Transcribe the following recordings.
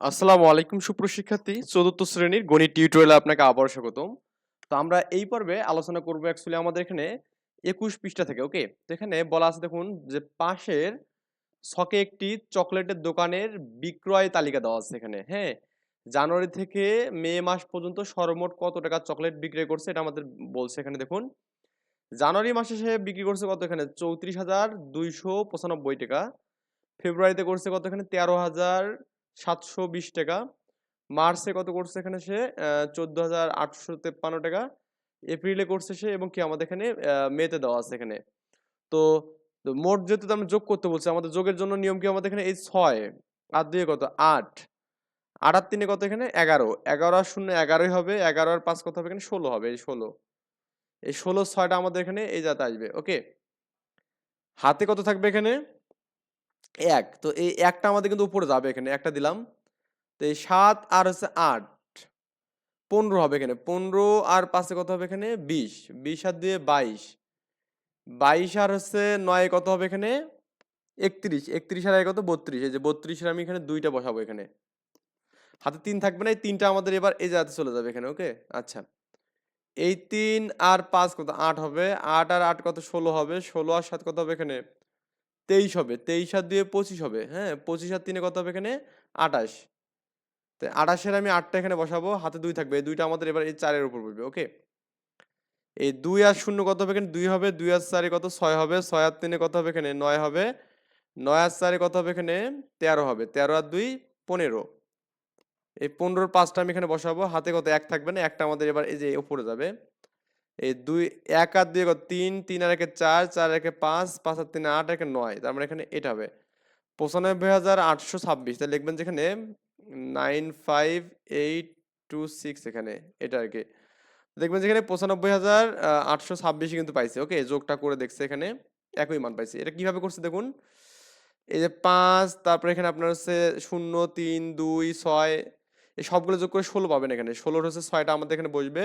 আসসালামু আলাইকুম, সুপ্রশিক্ষার্থী। চতুর্থ শ্রেণির গণিত টিউটোরিয়ালে আপনাকে আবার স্বাগতম। তো আমরা এই পর্বে আলোচনা করব অ্যাকচুয়ালি আমাদের এখানে একুশ পৃষ্ঠা থেকে ওকে তো এখানে বলা আছে দেখুন যে পাশের ছকে একটি চকলেটের দোকানের বিক্রয় তালিকা দেওয়া আছে এখানে হ্যাঁ? জানুয়ারি থেকে মে মাস পর্যন্ত সর্বমোট কত টাকা চকলেট বিক্রয় করছে এটা আমাদের বলছে এখানে দেখুন। জানুয়ারি মাসে সে বিক্রি করছে কত এখানে? চৌত্রিশ হাজার দুইশো পঁচানব্বই টাকা। ফেব্রুয়ারিতে করছে কত এখানে? তেরো হাজার সাতশো বিশ টাকা। মার্চে কত করছে এখানে সে? চোদ্দ হাজার আটশো তেপ্পান্ন টাকা। এপ্রিলে করছে সে এবং কি আমাদের এখানে মেতে দেওয়া আছে এখানে। তো মোট যেহেতু আমরা যোগ করতে বলছি, আমাদের যোগের জন্য নিয়ম কি আমাদের এখানে? এই ছয়। আর দুয়ে কত? আট। আট আর তিনে কত এখানে? এগারো। এগারো আর শূন্য এগারোই হবে। এগারো আর পাঁচ কত হবে এখানে? ষোলো হবে। এই ষোলো। এই ষোলো ছয়টা আমাদের এখানে এই যাতে আসবে। ওকে? হাতে কত থাকবে এখানে? এক। তো এই একটা আমাদের কিন্তু উপরে যাবে এখানে, একটা দিলাম। তো এই সাত আর হচ্ছে আট। পনেরো হবে এখানে। পনেরো আর পাঁচে কত হবে এখানে? বিশ। বিশ আর দিয়ে বাইশ। বাইশ আর হচ্ছে নয় কত হবে এখানে? একত্রিশ। একত্রিশ আর কত? বত্রিশ। এই যে বত্রিশের আমি এখানে দুইটা বসাবো এখানে। হাতে তিন থাকবে না, এই তিনটা আমাদের এবার এই জায়গাতে চলে যাবে এখানে, ওকে? আচ্ছা। এই তিন আর পাঁচ কত? আট হবে। আট আর আট কত? ষোলো হবে। ষোলো আর সাত কত হবে এখানে? তেইশ হবে, তেইশ আর দুয়ে পঁচিশ হবে হ্যাঁ? পঁচিশ আর তিনে কত হবে এখানে? আঠাশ। তো আঠাশের আমি আটটা এখানে বসাবো, হাতে দুই থাকবে, এই দুইটা আমাদের এবার এই চারের উপর পড়বে ওকে এই দুই আর শূন্য কত হবে এখানে? দুই হবে, দুই আর চারে কত? ছয় হবে, ছয় আর তিনে কত হবে এখানে? নয় হবে, নয় আর চারে কত হবে এখানে? তেরো হবে, তেরো আর দুই, পনেরো। এই পনেরোর পাঁচটা আমি এখানে বসাবো, হাতে কত? এক থাকবে না, একটা আমাদের এবার এই যে উপরে যাবে। এই দুই, এক আর দুই তিন তিন আর একে চার চার একে পাঁচ পাঁচ আর তিন, আট একে নয়। তার মানে এখানে এটা হবে। পঁচানব্বই হাজার আটশো ছাব্বিশ। তাহলে লিখবেন যেখানে nine five eight two six এখানে, এটা আর কি। দেখবেন যেখানে পঁচানব্বই হাজার আটশো ছাব্বিশ কিন্তু পাইছে। ওকে, যোগটা করে দেখছে এখানে, একই মান পাইছে। এটা কীভাবে করছে দেখুন? এই যে পাঁচ, তারপরে এখানে আপনার হচ্ছে শূন্য, তিন, দুই, ছয়, এই সবগুলো যোগ করে ষোলো পাবেন এখানে। ষোলোর হচ্ছে ছয়টা আমাদের এখানে বসবে।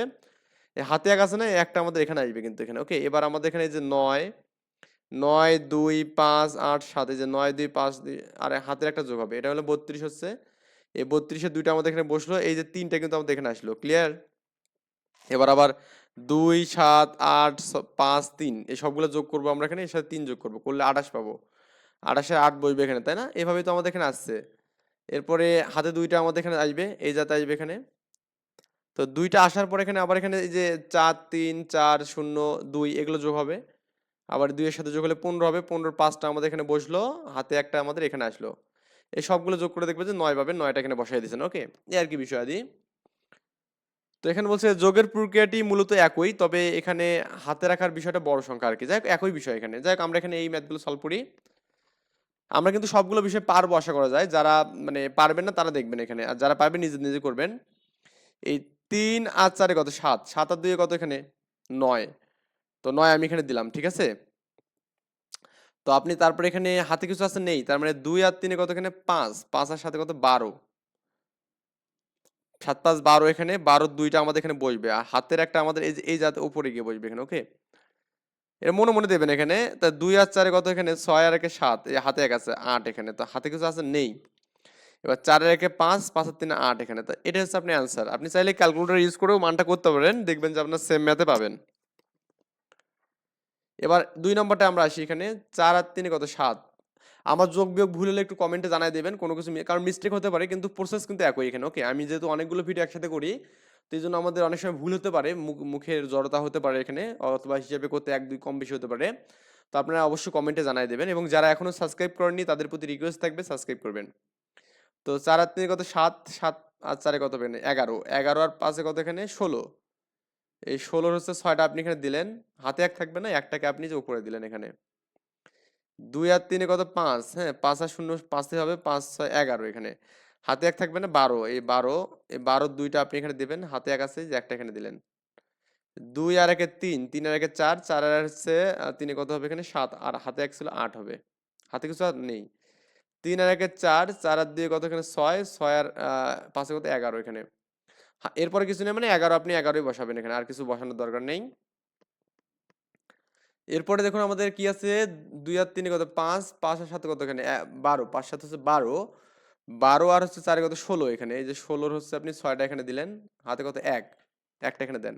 হাতে এক আছে না একটা আমাদের এখানে আসবে কিন্তু এখানে। ওকে এবার আমাদের এখানে যে নয় নয়, দুই, পাঁচ, আট, সাত, এই যে নয়, দুই, পাঁচ, দুই, আর হাতের একটা যোগ হবে। এটা হলো বত্রিশ হচ্ছে। এই বত্রিশের দুইটা আমাদের এখানে বসল, এই যে তিনটা কিন্তু আমাদের এখানে আসলো। ক্লিয়ার এবার আবার দুই, সাত, আট পাঁচ, তিন, এই সবগুলো যোগ করব আমরা এখানে, এর সাথে তিন যোগ করব। করলে আঠাশ পাবো। আঠাশে আট বসবে এখানে, তাই না? এভাবেই তো আমাদের এখানে আসছে। এরপরে হাতে দুইটা আমাদের এখানে আসবে, এই যাতে আসবে এখানে। তো দুইটা আসার পর এখানে আবার এখানে এই যে চার, তিন, চার, শূন্য, দুই এগুলো যোগ হবে। আবার দুইয়ের সাথে যোগ হলে পনেরো হবে পনেরো পাঁচটা আমাদের এখানে বসল, হাতে একটা আমাদের এখানে আসলো। এই সবগুলো যোগ করে দেখবে যে নয় পাবে নয়টা এখানে বসাই দিয়েছেন, ওকে? এই আর কি বিষয় আদি। তো এখানে বলছে যোগের প্রক্রিয়াটি মূলত একই, তবে এখানে হাতে রাখার বিষয়টা বড় সংখ্যা আর কি। যাই একই বিষয় এখানে। যাই আমরা এখানে এই ম্যাথগুলো সলভ করি। আমরা কিন্তু সবগুলো বিষয় পারব আশা করা যায়। যারা মানে পারবেন না তারা দেখবেন এখানে। আর যারা পারবেন নিজে নিজে করবেন। এই তিন আর চারে কত? সাত। সাত আর দুয়ে কত এখানে? নয়। তো নয় আমি এখানে দিলাম, ঠিক আছে? তো আপনি তারপরে এখানে হাতে কিছু আছে নেই, তার মানে দুই আর তিনে কত এখানে? পাঁচ। পাঁচ আর সাথে কত? বারো। সাত, পাঁচ, বারো এখানে। বারো দুইটা আমাদের এখানে বসবে। আর হাতের একটা আমাদের এই যে, এই জাতে উপরে গিয়ে বসবে এখানে, ওকে? এর মনে মনে দেবেন এখানে। তা দুই আর চারে কত এখানে? ছয় আর একে সাত। এই হাতে এক আছে, আট এখানে। তো হাতে কিছু আছে? নেই। এবার চারের একে পাঁচ পাঁচ আর তিনে, আট এখানে। তো এটা হচ্ছে আপনি অ্যান্সার আপনি চাইলে ক্যালকুলেটর ইউজ করেও মানটা করতে পারেন, দেখবেন যে আপনার সেম ম্যাথে পাবেন। এবার দুই নম্বরটা আমরা আসি এখানে, চার আর তিনে কত? সাত। আমার যোগ বিয়োগ ভুল হলে একটু কমেন্টে জানাই দেবেন, কোনো কিছু কারণ মিস্টেক হতে পারে, কিন্তু প্রসেস কিন্তু একই এখানে ওকে আমি যেহেতু অনেকগুলো ভিডিও একসাথে করি, তো এই জন্য আমাদের অনেক সময় ভুল হতে পারে, মুখ- মুখের জড়তা হতে পারে এখানে, অথবা হিসাবে করতে এক, দুই কম বেশি হতে পারে। তো আপনারা অবশ্যই কমেন্টে জানাই দেবেন এবং যারা এখনও সাবস্ক্রাইব করেননি, তাদের প্রতি রিকোয়েস্ট থাকবে সাবস্ক্রাইব করবেন। তো চার আর তিনে কত? সাত সাত আর চারে কত এখানে এগারো। এগারো আর পাঁচে কত এখানে? ষোলো। এই ষোলোর হচ্ছে ছয়টা আপনি এখানে দিলেন। হাতে এক থাকবে না, একটাকে আপনি যে উপরে দিলেন এখানে। দুই আর তিনে কত? পাঁচ। হ্যাঁ পাঁচ আর শূন্য, পাঁচে হবে পাঁচ, ছয়, এগারো এখানে। হাতে এক থাকবে না, বারো। এই বারো এই বারো দুইটা আপনি এখানে দেবেন। হাতে এক আছে, যে একটা এখানে দিলেন। দুই আর একে তিন তিন আর একে চার চার আর হচ্ছে তিনে কত হবে এখানে? সাত। আর হাতে এক ছিল আট হবে। হাতে কিছু আর নেই। তিন আর একে চার চার আর দিয়ে কত এখানে ছয় ছয় আর পাঁচে কত? এগারো এখানে। এরপরে কিছু নেই মানে এগারো আপনি এগারোই বসাবেন এখানে, আর কিছু বসানোর দরকার নেই। এরপরে দেখুন আমাদের কি আছে? দুই আর তিনে কত? পাঁচ পাঁচ আর সাথে কত এখানে বারো, পাঁচ সাথে হচ্ছে বারো। বারো আর হচ্ছে চারে কত? ষোলো এখানে, এই যে ষোলোর হচ্ছে আপনি ছয়টা এখানে দিলেন, হাতে কত? এক, একটা এখানে দেন।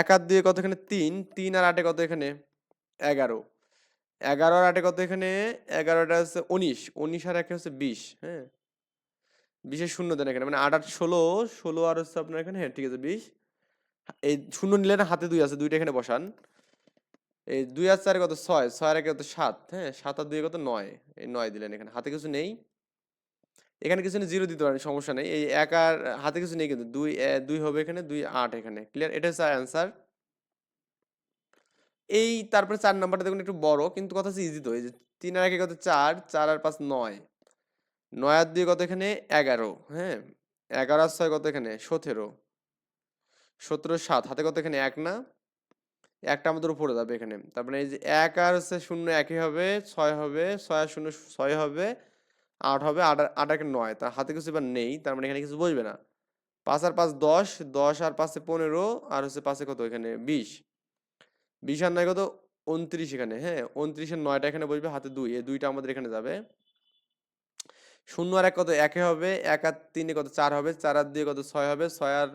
এক আর দুয়ে কত এখানে তিন তিন আর আটে কত এখানে? এগারো। এগারো আর আটে কত এখানে? এগারোটা হচ্ছে উনিশ। উনিশ আর একে হচ্ছে বিশ হ্যাঁ? বিশের শূন্য দেন এখানে। মানে আট আট ষোলো ষোলো আর হচ্ছে আপনার এখানে হ্যাঁ ঠিক আছে, বিশ। এই শূন্য নিলে না হাতে দুই আছে, দুইটা এখানে বসান। এই দুই আর চারে কত? ছয়। ছয় আর একে কত? সাত হ্যাঁ? সাত আর দুই কত? নয়। এই নয় দিলেন এখানে। হাতে কিছু নেই। এখানে কিছু জিরো দিতে পারেন, সমস্যা নেই। এই এক আর হাতে কিছু নেই কিন্তু। দুই দুই হবে এখানে, দুই আট এখানে। ক্লিয়ার এটা হচ্ছে অ্যান্সার এই তারপরে চার নাম্বারটা দেখুন একটু বড়, কিন্তু কথা হচ্ছে ইজি তো, এই যে তিন আর একে কত? চার চার আর পাঁচ নয়। নয় আর দুই কত এখানে? এগারো হ্যাঁ? এগারো আর ছয় কত এখানে? সতেরো। সতেরো সাত, হাতে কত এখানে? এক না? একটা আমাদের উপরে যাবে এখানে। তারপরে এই যে এক আর হচ্ছে শূন্য একই হবে, ছয় হবে, ছয় আর শূন্য ছয় হবে, আট হবে, আট আট একে নয়। তার হাতে কিছু এবার নেই, তার মানে এখানে কিছু বসবে না। পাঁচ আর পাঁচ দশ দশ আর পাঁচে পনেরো, আর হচ্ছে পাঁচে কত এখানে? বিশ। বিশ নয় কত উনত্রিশ এখানে হ্যাঁ? উনত্রিশের নয়টা এখানে বসবে, হাতে দুই, এই দুইটা আমাদের এখানে যাবে। শূন্য আর এক কত? একে হবে, এক আর তিনে কত? চার হবে, চার আর দুই কত? ছয় হবে, ছয় আর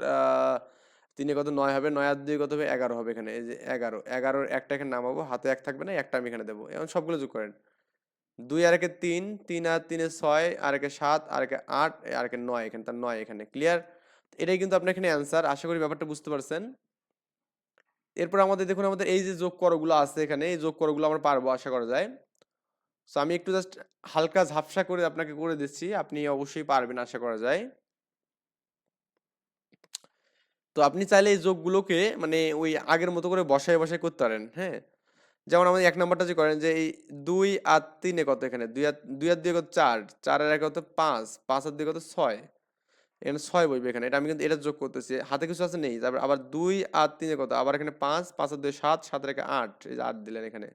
তিনে কত? নয় হবে, নয় আর দুই কত হবে? এগারো হবে এখানে, এই যে এগারো। এগারোর একটা এখানে নামাবো, হাতে এক থাকবে না একটা আমি এখানে দেবো। এখন সবগুলো যোগ করেন। দুই আর একে তিন তিন আর তিনে ছয়, আর একে সাত, আর একে আট, আর একে নয় এখানে, তার নয় এখানে, ক্লিয়ার? এটাই কিন্তু আপনার এখানে অ্যান্সার, আশা করি ব্যাপারটা বুঝতে পারছেন। এরপর আমাদের দেখুন আমাদের এই যে যোগ করগুলো আছে এখানে, এই যোগ করগুলো আমরা পারব আশা করা যায়। সো আমি একটু জাস্ট হালকা ঝাপসা করে আপনাকে করে দিচ্ছি, আপনি অবশ্যই পারবেন আশা করা যায়। তো আপনি চাইলে এই যোগগুলোকে মানে ওই আগের মতো করে বসায় বসায় করতে পারেন হ্যাঁ? যেমন আমাদের এক নাম্বারটা যে করেন যে এই দুই আর তিনে কত এখানে, দুই আর দুই আর দুই কত চার চার আর এক কত পাঁচ পাঁচ আর দুই কত ছয়। এখানে ছয় বসবে এখানে। এটা আমি কিন্তু এটা যোগ করতেছি। হাতে কিছু আছে নেই। তারপর আবার দুই আর তিনে কত আবার এখানে পাঁচ পাঁচ আর দুই, সাত সাত একে আট। এই যে আট দিলেন এখানে।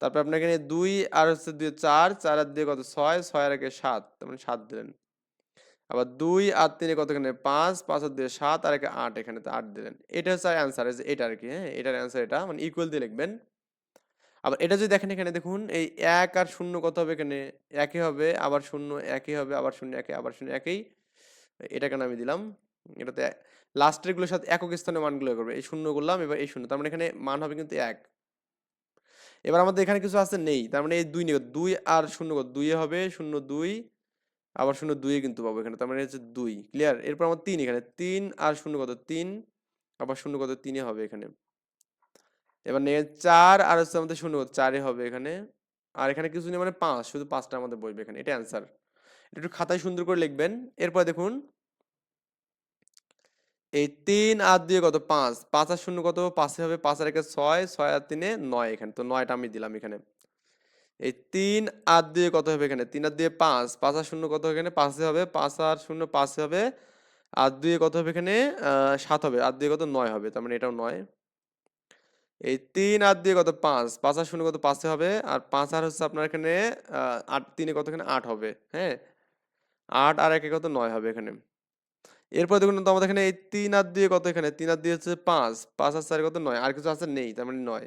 তারপর আপনার এখানে দুই আর হচ্ছে দুই, চার চার আর দুই কত? ছয় ছয় আর সাত। মানে সাত দিলেন। আবার দুই আর তিনে কত এখানে? পাঁচ পাঁচ আর দুই, সাত আর একে আট এখানে তো আট দিলেন। এটা হচ্ছে অ্যান্সার এটা আর কি হ্যাঁ? এটার অ্যান্সার এটা। মানে ইকুয়াল দিয়ে লিখবেন। আবার এটা যদি দেখেন এখানে, দেখুন, এই এক আর শূন্য কত হবে এখানে? একই হবে, আবার শূন্য একই হবে, আবার শূন্য, একে, আবার শূন্য, একই। এটা কেন আমি দিলাম। এটাতে লাস্টেরগুলোর সাথে একক স্থানে মানগুলো করবে। এই শূন্য করলাম, এবার এই শূন্য। তার মানে এখানে মান হবে কিন্তু এক। এবার আমাদের এখানে কিছু আছে নেই। তার মানে এই দুই নিয়ে দুই আর শূন্য দুই হবে শূন্য দুই, আবার শূন্য দুই কিন্তু পাবো এখানে। তার মানে হচ্ছে দুই। ক্লিয়ার এরপর আমার তিন এখানে। তিন আর শূন্য কত? তিন, আবার শূন্য কত? তিনে হবে এখানে। এবার নিয়ে চার আর হচ্ছে আমাদের শূন্য কত? চারে হবে এখানে। আর এখানে কিছু নেই মানে পাঁচ। শুধু পাঁচটা আমাদের বসবে এখানে। এটা অ্যান্সার একটু খাতায় সুন্দর করে লিখবেন। এরপর দেখুন। এই তিন আর দুই কত? পাঁচ। পাঁচ আর শূন্য কত? পাঁচে হবে পাঁচ আর একে ছয়। ছয় আর তিনে নয় এখানে। তো নয়টা আমি দিলাম এখানে। এই তিন আর দুই কত হবে এখানে? তিন আর দুই পাঁচ। পাঁচ আর শূন্য কত এখানে? পাঁচে হবে। পাঁচ আর শূন্য পাঁচে হবে। আর দুই কত হবে এখানে? সাত হবে। আর দুই কত? নয় হবে। তার মানে এটাও নয়। এই তিন আর দুই কত? পাঁচ। পাঁচ আর শূন্য কত? পাঁচে হবে। আর পাঁচ আর হচ্ছে আপনার এখানে আট তিনে কত এখানে? আট হবে। হ্যাঁ? আট আর একে কত নয় হবে এখানে। এরপর দেখুন তো আমাদের এখানে এই তিন আর দিয়ে কত এখানে? তিন আর দিয়ে হচ্ছে পাঁচ পাঁচ আর চার কত নয়, আর কিছু আছে নেই, তার মানে নয়।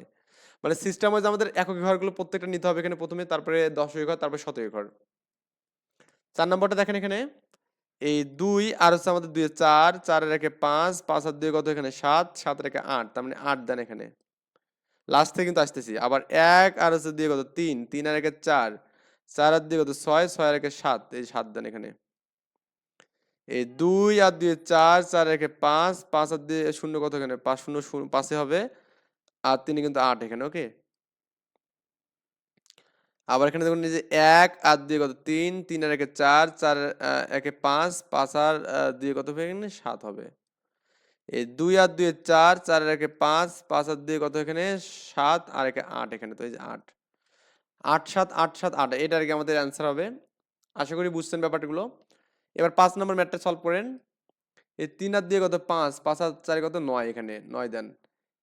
মানে সিস্টেম ওয়াইজ আমাদের একক ঘরগুলো প্রত্যেকটা নিতে হবে এখানে প্রথমে, তারপরে দশই ঘর, তারপরে শতই ঘর। চার নম্বরটা দেখেন এখানে, এই দুই আর হচ্ছে আমাদের দুই চার চার রেখে পাঁচ পাঁচ আর দুই কত এখানে? সাত সাত রেখে আট, তার মানে আট দেন এখানে। লাস্ট কিন্তু আসতেছি, আবার এক আর হচ্ছে দিয়ে কত? তিন তিন আর একে চার চার আর দিয়ে কত ছয় ছয় আর একে সাত, এই সাত দেন এখানে। এই দুই আর দুই চার চার রেখে পাঁচ পাঁচ আর দিয়ে শূন্য কত এখানে? পাঁচ শূন্য শূন্য, পাঁচে হবে। আর তিনি কিন্তু আট এখানে, ওকে? আবার এখানে দেখুন যে এক আর দুই কত? তিন তিন আর একে চার চার একে পাঁচ পাঁচ আর দুই কত হবে এখানে? সাত হবে। এই দুই আর দুই চার চার আর একে পাঁচ পাঁচ আর দুই কত এখানে? সাত, আর একে আট এখানে, তো এই যে আট। আট সাত আট সাত, আট। এটা আর কি আমাদের অ্যান্সার হবে। আশা করি বুঝছেন ব্যাপারগুলো। এবার পাঁচ নম্বর ম্যাটটা সলভ করেন। এই তিন আর দিয়ে কত? পাঁচ। পাঁচ আর চারে কত? নয় এখানে। নয় দেন।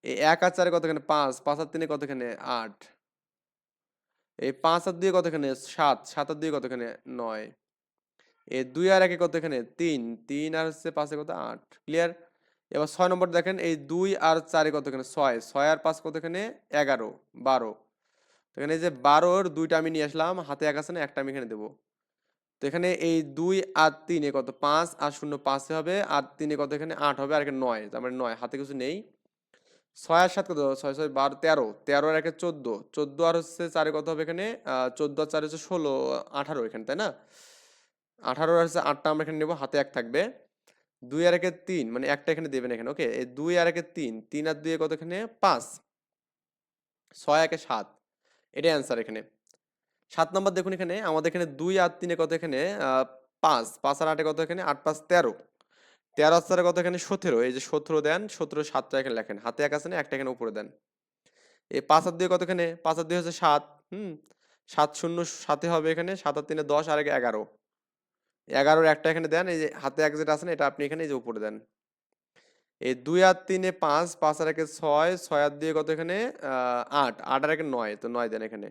এই এক আর চারে কত এখানে পাঁচ। পাঁচ আর তিনে কত এখানে আট। এই পাঁচ আর দিয়ে কত এখানে সাত। সাত আর দিয়ে কত এখানে নয়। এই দুই আর একে কত এখানে তিন। তিন আর হচ্ছে পাঁচে কত? আট। ক্লিয়ার এবার ছয় নম্বর দেখেন, এই দুই আর চারে কত এখানে ছয়। ছয় আর পাঁচ কত এখানে এগারো। বারো। এখানে যে বারোর দুইটা আমি নিয়ে আসলাম, হাতে এক আছে না, একটা আমি এখানে দেবো। তো এখানে এই দুই আর তিনে কত? পাঁচ আর শূন্য পাঁচে হবে, আর তিনে কত? এখানে আট হবে, আর এখানে নয়, তার মানে নয়, হাতে কিছু নেই। ছয় আর সাত কত? ছয় ছয়, বারো, তেরো তেরো আর একে চোদ্দ চোদ্দ আর হচ্ছে চারে কত হবে এখানে? চোদ্দ আর চারে হচ্ছে ষোলো, আঠারো এখানে, তাই না? আঠারো আর হচ্ছে আটটা আমরা এখানে নেব, হাতে এক থাকবে। দুই আর একে তিন মানে একটা এখানে দেবেন এখানে, ওকে? এই দুই আর একে তিন তিন আর দুই কত এখানে? পাঁচ। ছয় একে সাত এটাই অ্যান্সার এখানে। সাত নম্বর দেখুন এখানে, আমাদের এখানে দুই আর তিনে কত এখানে? পাঁচ। পাঁচ আর আটে কত এখানে? আট, পাঁচ, তেরো। তেরো আর চারে কত এখানে? সতেরো। এই যে সতেরো দেন, সতেরো সাতটা এখানে লেখেন। হাতে এক আছে না? একটা এখানে উপরে দেন। এই পাঁচ আর দুই কত এখানে? পাঁচ আর দুই হচ্ছে সাত। হুম? সাত শূন্য সাথে হবে এখানে। সাত আর তিনে দশ, আর এগারো। এগারোর একটা এখানে দেন। এই যে হাতে এক যেটা আছে না, এটা আপনি এখানে এই যে উপরে দেন। এই দুই আর তিনে পাঁচ পাঁচ আর একে ছয় ছয় আর দিয়ে কত এখানে? আট। আট আর একে নয়, তো নয় দেন এখানে।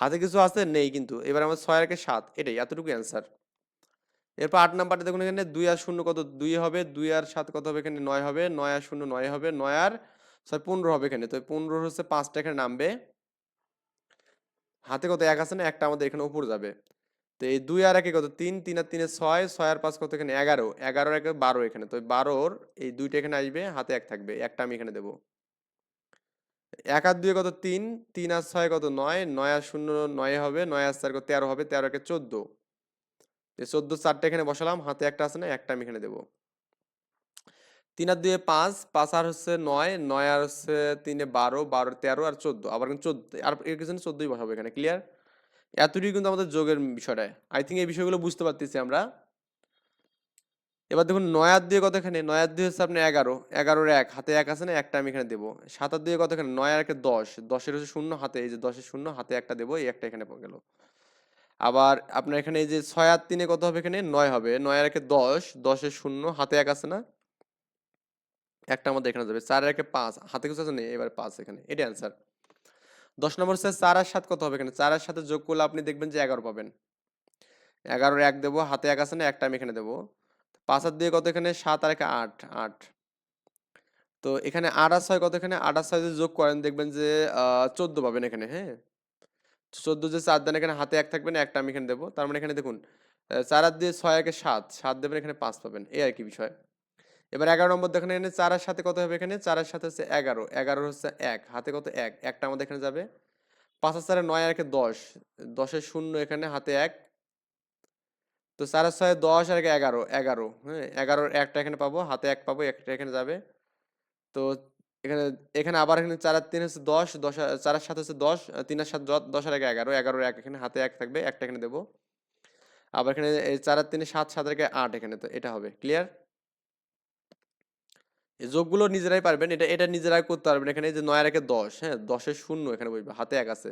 হাতে কিছু আছে? নেই কিন্তু। এবার আমার ছয় আর একে সাত, এটাই এতটুকু অ্যান্সার এরপর আট নাম্বারটা দেখুন এখানে, দুই আর শূন্য কত? দুই হবে, দুই আর সাত কত হবে এখানে? নয় হবে, নয় আর শূন্য নয় হবে, নয় আর ছয় পনেরো হবে এখানে। তো পনেরো হচ্ছে পাঁচটা এখানে নামবে। হাতে কত? এক আছে না? একটা আমাদের এখানে উপর যাবে। তো এই দুই আর একে কত? তিন তিন আর তিনে ছয় ছয় আর পাঁচ কত এখানে? এগারো। এগারো একে বারো এখানে। তো বারোর এই দুইটা এখানে আসবে, হাতে এক থাকবে। একটা আমি এখানে দেবো। এক আর দুই কত? তিন। তিন আর ছয় কত? নয়। নয় আর শূন্য নয় হবে। নয় আর চার কত? তেরো হবে। তেরো একে চোদ্দ। চোদ্দ চারটা এখানে বসালাম। হাতে একটা আছে না? একটা আমি এখানে দেবো। তিন আর দুয়ে পাঁচ। পাঁচ আর হচ্ছে নয়। নয় আর হচ্ছে তিনে বারো। বারো তেরো আর চোদ্দ। আবার চোদ্দ আর এর কিছু চোদ্দই বসাবো এখানে। ক্লিয়ার এতটুকু কিন্তু আমাদের যোগের বিষয়টা আই থিঙ্ক এই বিষয়গুলো বুঝতে পারতেছি আমরা। এবার দেখুন, নয় আর দিয়ে কত এখানে নয় আর দিয়ে হচ্ছে আপনার এগারো। এগারোর এক, হাতে এক আছে না, একটা আমি এখানে দেবো। সাত আর দিয়ে কত এখানে নয় আর দশ। দশের হচ্ছে শূন্য, হাতে এই যে দশের শূন্য, হাতে একটা দেবো, এই একটা এখানে গেল। আবার আপনার এখানে এই যে ছয় আর তিনে কত হবে এখানে? নয় হবে। নয় আর একে দশ, দশের শূন্য, হাতে এক আছে না? একটা আমাদের এখানে যাবে। চার একে পাঁচ। হাতে কিছু আছে নেই এবার পাঁচ এখানে। এটাই অ্যান্সার দশ নম্বর হচ্ছে চার আর সাত কত হবে এখানে? চার আর সাথে যোগ করলে আপনি দেখবেন যে এগারো পাবেন। এগারোর এক দেবো, হাতে এক আছে না, একটা আমি এখানে দেবো। পাঁচ আর দিয়ে কত এখানে? সাত আর একে আট আট। তো এখানে আর ছয় কত এখানে? আর ছয় যোগ করেন, দেখবেন যে চোদ্দ পাবেন এখানে হ্যাঁ? চোদ্দ যে চার দেন এখানে হাতে এক থাকবে না, একটা আমি এখানে দেবো। তার মানে এখানে দেখুন চার আর দিয়ে ছয় একে সাত সাত দেবেন এখানে পাঁচ পাবেন। এই আর কি বিষয়? এবার এগারো নম্বর দেখেন, এখানে চারের সাথে কত হবে এখানে? চারের সাথে হচ্ছে এগারো। এগারো হচ্ছে এক। হাতে কত? এক। একটা আমাদের এখানে যাবে। পাঁচ চারে নয়, আর একে দশ। দশের শূন্য এখানে, হাতে এক। তো চারের ছয় দশ, আর একে এগারো। এগারো হ্যাঁ? এগারোর একটা এখানে পাবো, হাতে এক পাবো, একটা এখানে যাবে। তো এখানে এখানে আবার এখানে চার আর তিন হচ্ছে দশ দশ চারের সাথে হচ্ছে দশ তিন আর সাত দশ আর একে এগারো। এগারোর এক এখানে, হাতে এক থাকবে, একটা এখানে দেবো। আবার এখানে চার আর তিনে সাত সাত একে আট এখানে, তো এটা হবে। ক্লিয়ার এই যোগগুলো নিজেরাই পারবেন, এটা এটা নিজেরাই করতে পারবেন। এখানে যে নয় একে দশ হ্যাঁ? দশের শূন্য এখানে বসবে হাতে এক আছে।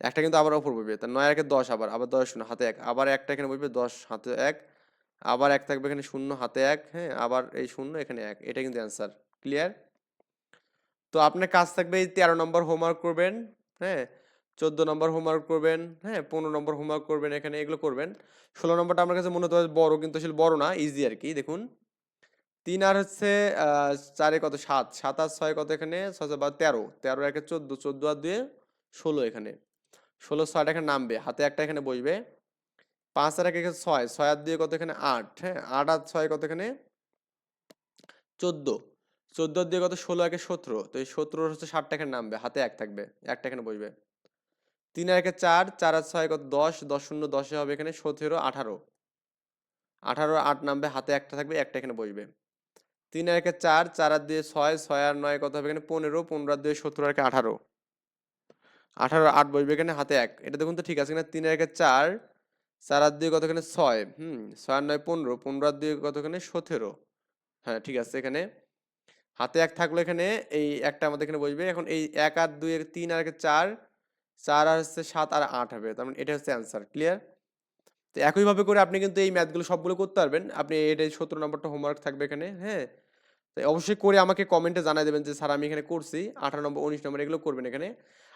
একটা কিন্তু আবার ওপর বসবে তা নয় একে দশ আবার আবার দশ শূন্য, হাতে এক। আবার একটা এখানে বসবে দশ, হাতে এক। আবার এক থাকবে এখানে শূন্য, হাতে এক হ্যাঁ? আবার এই শূন্য, এখানে এক। এটা কিন্তু অ্যান্সার ক্লিয়ার তো আপনার কাজ থাকবে এই তেরো নম্বর হোমওয়ার্ক করবেন হ্যাঁ? চোদ্দ নম্বর হোমওয়ার্ক করবেন হ্যাঁ? পনেরো নম্বর হোমওয়ার্ক করবেন, এখানে এগুলো করবেন। ষোলো নম্বরটা আমার কাছে মনে হতে বড়, কিন্তু আসলে বড় না ইজি আর কি, দেখুন। তিন আর হচ্ছে চারে কত? সাত। সাত আর ছয় কত এখানে? ছয় বা তেরো। তেরো একে চোদ্দ চোদ্দ আর দুয়ে ষোলো এখানে। ষোলো ছয়টা এখানে নামবে। হাতে একটা এখানে বসবে। পাঁচ আর একে ছয়। ছয় আর দুয়ে কত এখানে? আট। হ্যাঁ আট আর ছয় কত এখানে? চোদ্দ। চোদ্দ দিয়ে কত? ষোলো একে সতেরো। তো এই সতেরো হচ্ছে ষাটটা এখানে নামবে। হাতে এক থাকবে। একটা এখানে বসবে। তিন আর একে চার। চার আর ছয় কত? দশ। দশ শূন্য দশে হবে এখানে সতেরো, আঠারো। আঠারো, আট নামবে। হাতে একটা থাকবে। একটা এখানে বসবে। তিন আর একে চার চার আর দিয়ে ছয় ছয় আর নয় কত হবে এখানে? পনেরো পনেরো আর দিয়ে সতেরো আর একে আঠারো। আঠারো আট বসবে এখানে হাতে এক। এটা দেখুন তো ঠিক আছে কিনা তিন আর একে চার চার আর দিয়ে কত এখানে? ছয়। হুম, ছয় আর নয় পনেরো পনেরো আর দিয়ে কত এখানে? সতেরো। হ্যাঁ ঠিক আছে, এখানে হাতে এক থাকল এখানে, এই একটা আমাদের এখানে বসবে। এখন এই এক আর দুই তিন আর চার চার আর হচ্ছে সাত আর আট হবে। তার মানে এটা হচ্ছে অ্যান্সার ক্লিয়ার তো একইভাবে করে আপনি কিন্তু এই ম্যাথগুলো সবগুলো করতে পারবেন। আপনি এটা সতেরো নম্বরটা হোমওয়ার্ক থাকবে এখানে হ্যাঁ? তো অবশ্যই করে আমাকে কমেন্টে জানাই দেবেন যে, স্যার, আমি এখানে করছি, আঠারো নম্বর, উনিশ নম্বর, এগুলো করবেন এখানে।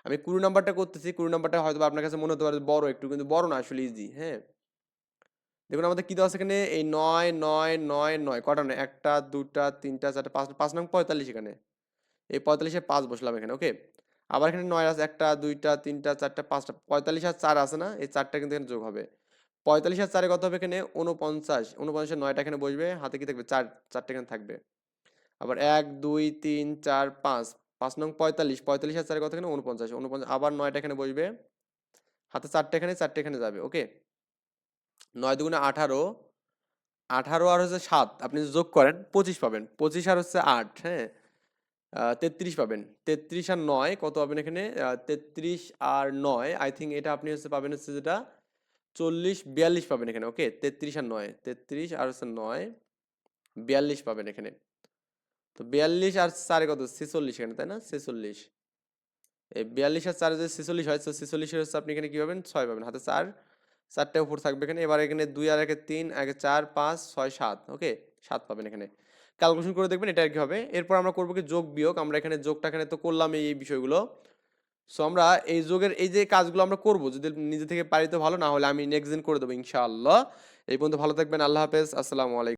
আমি কুড়ি নম্বরটা করতেছি, কুড়ি নম্বরটা হয়তো আপনার কাছে মনে হতে পারে বড় একটু, কিন্তু বড় না, আসলে ইজি হ্যাঁ? দেখুন, আমাদের কি দেওয়া আছে এখানে? এই নয় নয় নয় নয়, কটা নয়? একটা দুটা তিনটা, চারটা পাঁচটা পাঁচ নং পঁয়তাল্লিশ এখানে। এই পঁয়তাল্লিশে পাঁচ বসলাম এখানে, ওকে? আবার এখানে নয় আছে, একটা, দুইটা, তিনটা, চারটা, পাঁচটা, পঁয়তাল্লিশ আর চার আছে না? এই চারটা কিন্তু এখানে যোগ হবে। পঁয়তাল্লিশ আর চারে কত হবে এখানে? উনপঞ্চাশ উনপঞ্চাশের নয়টা এখানে বসবে, হাতে কি থাকবে? চার, চারটে এখানে থাকবে। আবার এক, দুই, তিন, চার, পাঁচ। পাঁচ নং পঁয়তাল্লিশ। পঁয়তাল্লিশ আর চারে কত এখানে? উনপঞ্চাশ উনপঞ্চাশ আবার নয়টা এখানে বসবে। হাতে চারটে এখানে চারটে এখানে যাবে, ওকে? নয় দুগুণে আঠারো। আঠারো আর হচ্ছে সাত। আপনি যোগ করেন, পঁচিশ পাবেন। পঁচিশ আর হচ্ছে আট হ্যাঁ? তেত্রিশ পাবেন। তেত্রিশ আর নয় কত পাবেন এখানে? তেত্রিশ আর নয়। আই থিঙ্ক এটা আপনি হচ্ছে পাবেন হচ্ছে যেটা চল্লিশ, বিয়াল্লিশ পাবেন এখানে ওকে তেত্রিশ আর নয়, তেত্রিশ আর হচ্ছে নয়, বিয়াল্লিশ পাবেন এখানে। তো বিয়াল্লিশ আর চারে কত? ছেচল্লিশ এখানে, তাই না? ছেচল্লিশ। এই বিয়াল্লিশ আর চারে যদি ছেচল্লিশ হয়, তো ছেচল্লিশের হচ্ছে আপনি এখানে কী পাবেন? ছয় পাবেন, হাতে চার, চারটে উপর থাকবে এখানে। এবার এখানে দুই আর একে তিন, একে চার, পাঁচ, ছয়, সাত ওকে সাত পাবেন এখানে। ক্যালকুলেশন করে দেখবেন এটা আর কি হবে। এরপর আমরা করব কি যোগ বিয়োগ। আমরা এখানে যোগটা এখানে তো করলাম এই বিষয়গুলো। সো আমরা এই যোগের এই যে কাজগুলো আমরা করব, যদি নিজে থেকে পারি তো ভালো, না হলে আমি নেক্সট দিন করে দেবো, ইনশাআল্লাহ। এই পর্যন্ত ভালো থাকবেন, আল্লাহ হাফেজ, আসসালামু আলাইকুম।